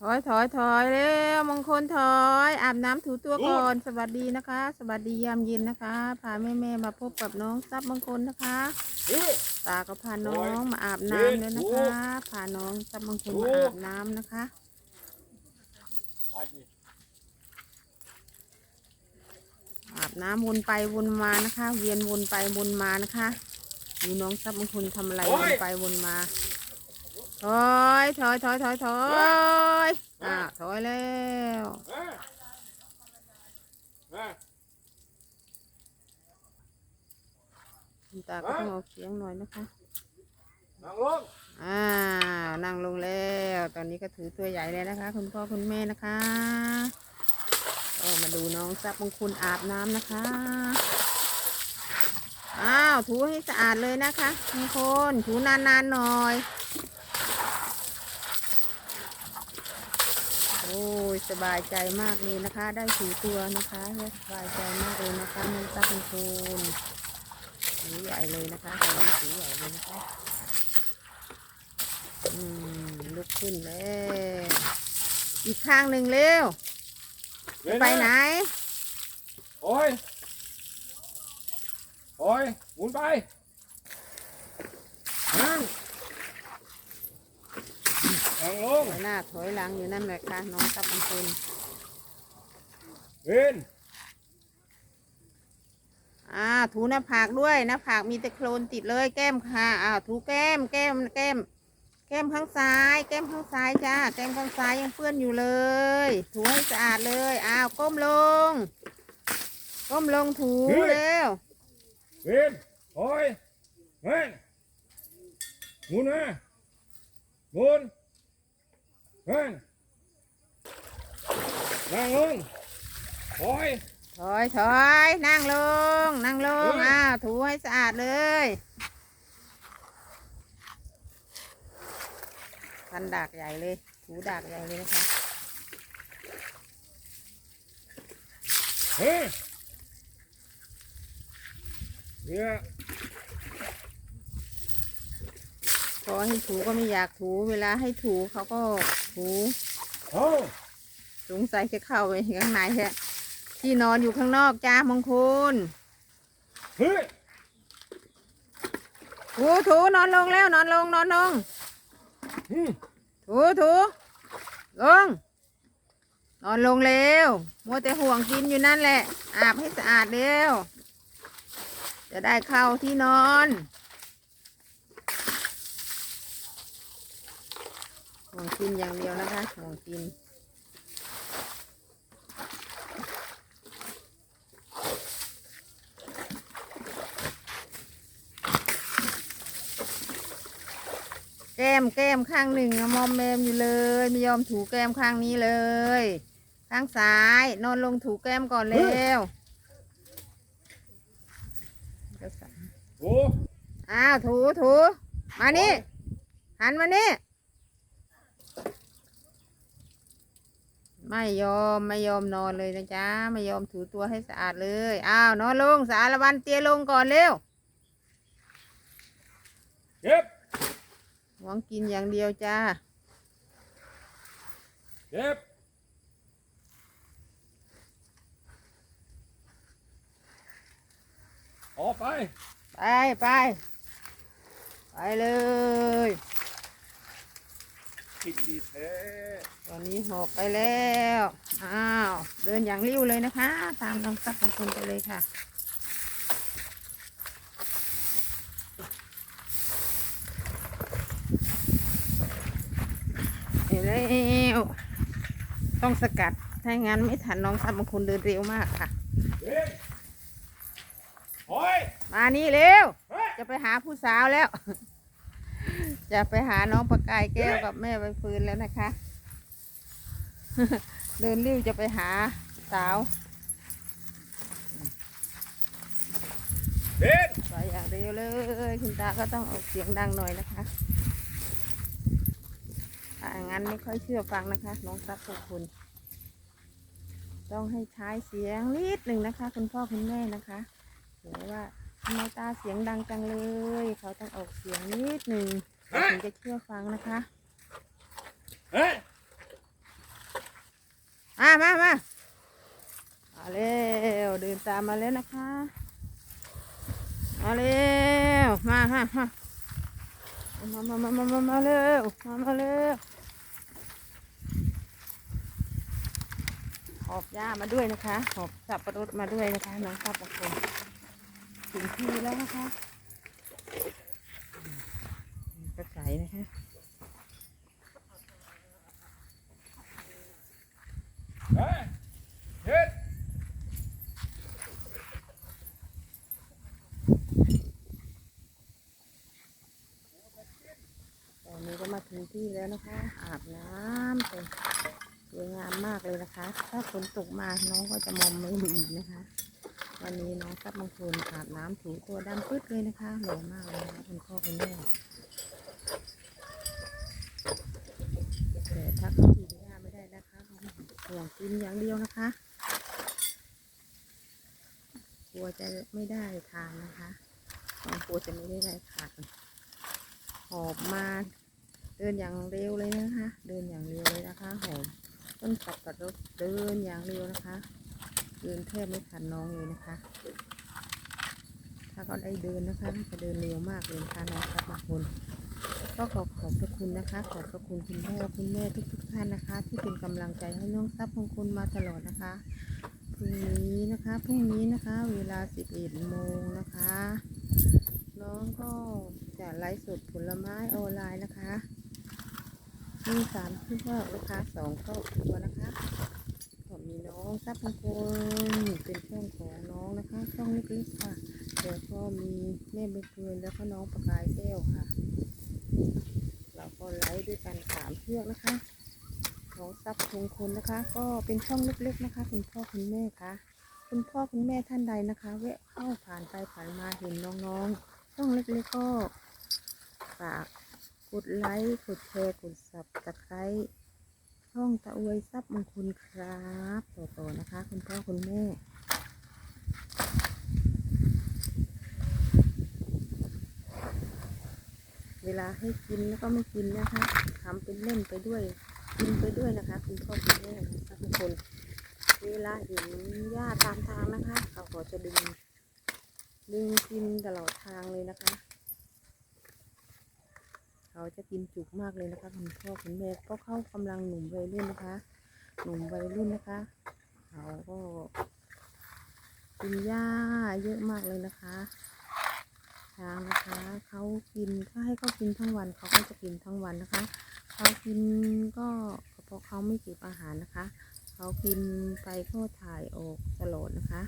ถอยถอยถอยเร็วมงคลถอยอาบน้ำถูตัวก่อน สวัสดีนะคะ สวัสดียามเย็นนะคะ พาแม่แม่ๆมาพบกับน้องทรัพย์มงคลนะคะอื้อตาก็พาน้องมาอาบน้ำด้วยนะคะ พาน้องทรัพย์มงคลมาอาบน้ำนะคะมาดิอาบน้ำวนไปวนมานะคะ เวียนวนไปวนมานะคะดูน้องทรัพย์มงคลทำอะไรวนไปวนมา ถอยถอยถอยถอยถอยอ่าถอยแล้วเอ้ยเอ้ยคุณตาก็ต้องออกเสียงหน่อยนะคะนั่งลงอ้าวนั่งลงแล้ว ตอนนี้ก็ถือตัวใหญ่เลยนะคะ คุณพ่อคุณแม่นะคะก็มาดูน้องทรัพย์มงคลอาบน้ำนะคะอ้าวถูให้สะอาดเลยนะคะมงคลถูนานๆหน่อย โอ้ยสบายใจมากเลยนะคะ ได้ถูตัวนะคะสบายใจมากเลยนะคะน้องทรัพย์มงคลถือใหญ่เลยนะคะตอนนี้ถือใหญ่เลยนะคะอืมลุกขึ้นแล้วอีกข้างหนึ่งเร็วไปไหน โอ้ย โอ้ยหมุนไปนั่ง นั่งลงถอยหน้าถอยหลังอยู่นั่นแหละค่ะน้องตับเป็นคนเว้นอ่าถูหน้าผากด้วยหน้าผากมีแต่โคลนติดเลยแก้มค่ะอ่าถูแก้มแก้มแก้ม แก้มข้างซ้าย แก้มข้างซ้ายจ้าแก้มข้างซ้ายยังเปื้อนอยู่เลย ถูให้สะอาดเลยอ้าวก้มลง ก้มลงถูเร็วเว้นโอ้ยเว้นหมุนมาหมุน เว้นนั่งลงโอ้ยถอยถอยนั่งลง นั่งลงเฮ้ยอ้าวถูให้สะอาดเลยพันดากใหญ่เลย ถูดากใหญ่เลยนะคะเฮ้ยเนี่ย พ อให้ถูก็ไม่อยากถูเวลาให้ถูเขาก็ถูโอ้สงสัยจะเข้าไปข้างในแฮะที่นอนอยู่ข้างนอกจ้ามงคุลเฮ้ยถูถูนอนลงแล้วนอนลงนอนลงอืมถูถูลง นอนลงเร็วมัวแต่ห่วงกินอยู่นั่นแหละ อาบให้สะอาดเร็วจะได้เข้าที่นอน ห่วงกินอย่างเดียวนะคะห่วงกินแก้มแก้มข้างหนึ่งอะมอมแมมอยู่เลย ไม่ยอมถูแก้มข้างนี้เลย ข้างซ้ายนอนลงถูแก้มก่อนเร็วโอ้อ้าวถูถูมานี่หันมานี่ ไม่ยอมไม่ยอมนอนเลยนะจ๊ะไม่ยอมถูตัวให้สะอาดเลยอ้าวนอนลงสารวันเตียลงก่อนเร็วเจ็บหวังกินอย่างเดียวจ้าเจ็บออกไป ไปไปไปเลยกินดีแท้ ตอนนี้หอบไปแล้ว อ้าว เดินอย่างริ้วเลยนะคะ ตามน้องซับของคุณไปเลยค่ะเห็นแล้วต้องสกัด ถ้างั้นไม่ทันน้องซับบางคนเดินเร็วมากค่ะเว้นโอ้ยมานี่เร็วเฮ้ยจะไปหาผู้สาวแล้ว จะไปหาน้องประกายแก้วกับแม่ใบฟืนแล้วนะคะ เดินริ้วจะไปหาสาวเว้นไปอย่างเร็วเลย คุณตาก็ต้องออกเสียงดังหน่อยนะคะถ้างั้นไม่ค่อยเชื่อฟังนะคะ น้องซับพวกคุณ ต้องให้ใช้เสียงนิดหนึ่งนะคะ คุณพ่อคุณแม่นะคะเห็นว่าทำไมตาเสียงดังจังเลย เขาต้องออกเสียงนิดหนึ่งเขาถึงจะเชื่อฟังนะคะเฮ้ย อ่ามามามาเร็วเดินตามมาแล้วนะคะมาเร็วมาฮะฮะมามามามามามาเร็วมามาเร็วหอบหญ้ามาด้วยนะคะหอบสับปะรดมาด้วยนะคะน้องสับบางคนถึงที่แล้วนะคะกระใสนะคะ เฮ้ยเฮ็ด ตอ นนี้ก็มาถึงที่แล้วนะคะ อาบน้ำเป็นสวยงามมากเลยนะคะ ถ้าฝนตกมาน้องก็จะมองไม่เห็นอีนะคะ วันนี้น้องซับบางคนอาบน้ำถูตัวดำปึ๊ดเลยนะคะหล่อมากเลยนะคุณพ่อคุณแม่แต่ถ้าเขากินหญ้าไม่ได้นะคะห่วง กินอย่างเดียวนะคะ กลัวจะไม่ได้ทานนะคะน้องกลัวจะไม่ได้ทานหอบมาเดินอย่างเร็วเลยนะคะ เดินอย่างเร็วเลยนะคะหอบต้นสับกับรถเดินอย่างเร็วนะคะ เดินแทบไม่ทันน้องเลยนะคะ ถ้าเขาได้เดินนะคะจะเดินเร็วมากเลยนะคะน้องครับบางคน ก็ขอขอบพระคุณนะคะ ขอบพระคุณคุณพ่อคุณแม่ทุกทุกๆท่านนะคะ ที่เป็นกำลังใจให้น้องทรัพย์ของคุณมาตลอดนะคะพรุ่งนี้นะคะพรุ่งนี้นะคะ เวลา 11โมงนะคะ น้องก็จะไลฟ์สดผลไม้ออนไลน์นะคะมีสามที่ว่านะคะสองครอบครัวนะคะก็มีน้องทรัพย์มงคลเป็นช่องของน้องนะคะช่องเล็กๆค่ะ แล้วก็มีแม่ใบเฟินแล้วก็น้องประกายแก้วค่ะ เราก็ไลฟ์ด้วยกันสามเชือกนะคะน้องทรัพย์มงคลนะคะ ก็เป็นช่องเล็กๆนะคะ คุณพ่อคุณแม่คะคุณพ่อคุณแม่ท่านใดนะคะแวะเข้าผ่านไปผ่านมาเห็นน้องๆช่องเล็กๆก็ฝากกดไลค์กดแชร์กดสับตะไคร้ช่องตะอวยซับมงคลครับต่อๆนะคะ คุณพ่อคุณแม่ เวลาให้กินแล้วก็ไม่กินนะคะทำเป็นเล่นไปด้วย กินไปด้วยนะคะ คุณพ่อคุณแม่นะคะทุกคน เวลาเห็นหญ้าตามทางนะคะเขาก็จะดึง ดึงกินตลอดทางเลยนะคะ เขาจะกินจุกมากเลยนะคะคุณพ่อคุณแม่ก็เข้ากำลังหนุ่มวัยรุ่นนะคะ หนุ่มวัยรุ่นนะคะ เขาก็ กินหญ้าเยอะมากเลยนะคะช้างนะคะเขากินถ้าให้เขากินทั้งวันเขาก็จะกินทั้งวันนะคะเขากินก็เพราะเขาไม่เก็บอาหารนะคะเขากินไปก็ถ่ายออกตลอดนะคะ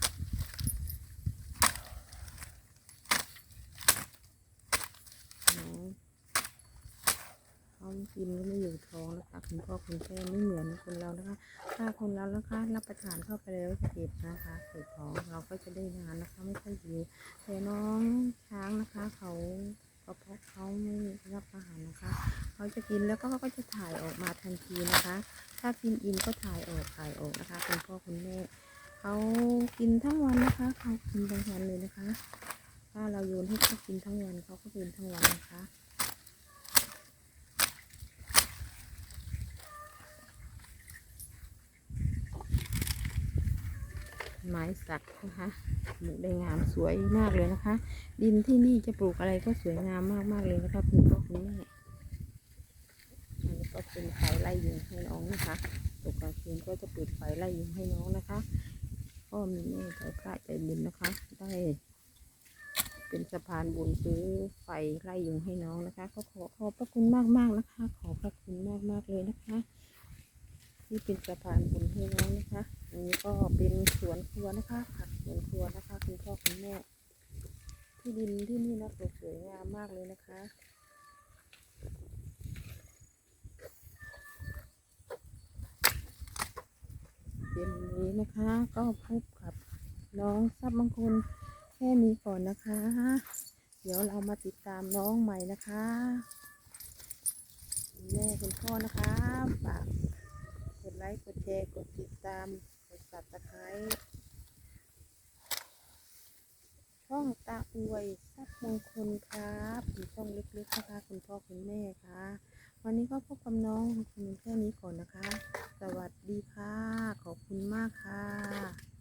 เนาะเขา กินก็ไม่อยู่ท้องนะคะคุณพ่อคุณแม่ไม่เหมือนคนเรานะคะ ถ้าคนเรานะคะรับประทานเข้าไปแล้วจะเก็บนะคะเก็บท้องเราก็จะได้นานนะคะ ไม่ค่อยหิวแต่น้องช้างนะคะ เขากระเพาะเขาไม่รับอาหารนะคะ เขาจะกินแล้วก็เขาก็จะถ่ายออกมาทันทีนะคะ ถ้ากินอิ่มก็ถ่ายออกถ่ายออกนะคะคุณพ่อคุณแม่เขากินทั้งวันนะคะ เขากินทั้งวันเลยนะคะ ถ้าเราโยนให้เขากินทั้งวันเขาก็กินทั้งวันนะคะ ไม้สักนะคะปลูกได้งามสวยมากเลยนะคะ ดินที่นี่จะปลูกอะไรก็สวยงามมากมากเลยนะคะคุณพ่อคุณแม่อันนี้ก็เป็นไฟไล่ยุงให้น้องนะคะตกกลางคืนก็จะเปิดไฟไล่ยุงให้น้องนะคะก็มีแม่ใจพระใจบุญนะคะ ได้ เป็นสะพานบุญซื้อไฟไล่ยุงให้น้องนะคะ ก็ขอขอบพระคุณมากมากนะคะ ขอบพระคุณมากมากเลยนะคะ ที่เป็นสะพานบุญให้น้องนะคะ อันนี้ก็เป็นสวนครัวนะคะ ผักสวนครัวนะคะ คุณพ่อคุณแม่ ที่ดินที่นี่นะสวยงามมากเลยนะคะเย็นนี้นะคะ ก็พบกับน้องทรัพย์บางคนแค่นี้ก่อนนะคะ เดี๋ยวเรามาติดตามน้องใหม่นะคะแม่คุณพ่อนะคะฝาก แชร์ กดติดตาม กดสับตะไคร้ช่องตาอวยทรัพย์มงคลครับเป็นช่องเล็กๆนะคะคุณพ่อคุณแม่ค่ะ วันนี้ก็พบกับน้องคุณแค่นี้ก่อนนะคะ สวัสดีค่ะ ขอบคุณมากค่ะ